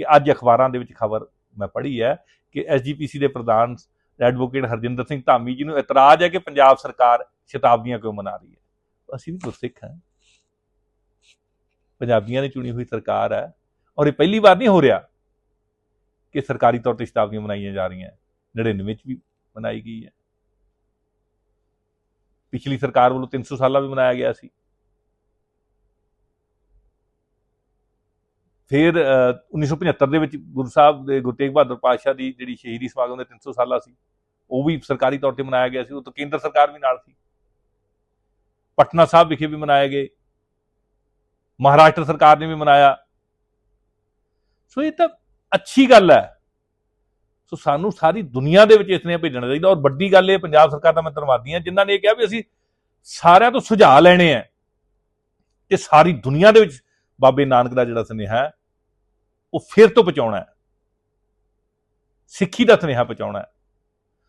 ਕਿ ਅੱਜ ਅਖਬਾਰਾਂ ਦੇ ਵਿੱਚ ਖਬਰ ਮੈਂ ਪੜ੍ਹੀ ਹੈ ਕਿ ਐਸਜੀਪੀਸੀ ਦੇ ਪ੍ਰਧਾਨ ਐਡਵੋਕੇਟ ਹਰਜਿੰਦਰ ਸਿੰਘ ਧਾਮੀ ਜੀ ਨੂੰ ਇਤਰਾਜ਼ ਹੈ ਕਿ ਪੰਜਾਬ ਸਰਕਾਰ ਸ਼ਤਾਬਦੀਆਂ ਕਿਉਂ ਮਨਾ ਰਹੀ ਹੈ। ਅਸੀਂ ਵੀ ਗੁਰਸਿੱਖ ਹਾਂ। ਪੰਜਾਬੀਆਂ ਦੀ ਚੁਣੀ ਹੋਈ ਸਰਕਾਰ ਹੈ ਔਰ ਇਹ ਪਹਿਲੀ ਵਾਰ ਨਹੀਂ ਹੋ ਰਿਹਾ ਕਿ ਸਰਕਾਰੀ ਤੌਰ ਤੇ ਸ਼ਤਾਬਦੀਆਂ ਮਨਾਈਆਂ ਜਾ ਰਹੀਆਂ। 99 ਵਿੱਚ ਵੀ ਮਨਾਈ ਗਈ ਹੈ। ਪਿਛਲੀ ਸਰਕਾਰ ਵੱਲੋਂ 300 ਸਾਲਾਂ ਵੀ ਮਨਾਇਆ ਗਿਆ ਸੀ। ਫਿਰ ਅਹ, 1975 ਦੇ ਵਿੱਚ ਗੁਰੂ ਸਾਹਿਬ ਦੇ ਗੁਰੂ ਤੇਗ ਬਹਾਦਰ ਪਾਤਸ਼ਾਹ ਦੀ ਜਿਹੜੀ ਸ਼ਹੀਦੀ ਸਮਾਗਮ ਦੇ 300 ਸਾਲਾ ਸੀ ਉਹ ਵੀ ਸਰਕਾਰੀ ਤੌਰ ਤੇ ਮਨਾਇਆ ਗਿਆ ਸੀ ਉਹ ਤਾਂ ਕੇਂਦਰ ਸਰਕਾਰ ਵੀ ਨਾਲ ਸੀ। ਪਟਨਾ ਸਾਹਿਬ ਵਿਖੇ ਵੀ ਮਨਾਏ ਗਏ। ਮਹਾਰਾਸ਼ਟਰ ਸਰਕਾਰ ਨੇ ਵੀ ਮਨਾਇਆ। ਸੋ ਇਹ ਤਾਂ ਅੱਛੀ ਗੱਲ ਹੈ। ਸੋ ਸਾਨੂੰ ਸਾਰੀ ਦੁਨੀਆ ਦੇ ਵਿੱਚ ਇਸ ਨੇ ਭੇਜਣਾ ਚਾਹੀਦਾ ਔਰ ਵੱਡੀ ਗੱਲ ਇਹ ਪੰਜਾਬ ਸਰਕਾਰ ਦਾ ਮੈਂ ਧੰਨਵਾਦੀ ਹਾਂ ਜਿਨ੍ਹਾਂ ਨੇ ਇਹ ਕਿਹਾ ਵੀ ਅਸੀਂ ਸਾਰਿਆਂ ਤੋਂ ਸੁਝਾਅ ਲੈਣੇ ਆ ਤੇ ਸਾਰੀ ਦੁਨੀਆ ਦੇ ਵਿੱਚ ਬਾਬੇ ਨਾਨਕ ਦਾ ਜਿਹੜਾ ਸੁਨੇਹਾ ਹੈ ਉਹ ਫਿਰ ਤੋਂ ਪਹੁੰਚਾਉਣਾ ਹੈ। ਸਿੱਖੀ ਦਾ ਸੁਨੇਹਾ ਪਹੁੰਚਾਉਣਾ ਹੈ।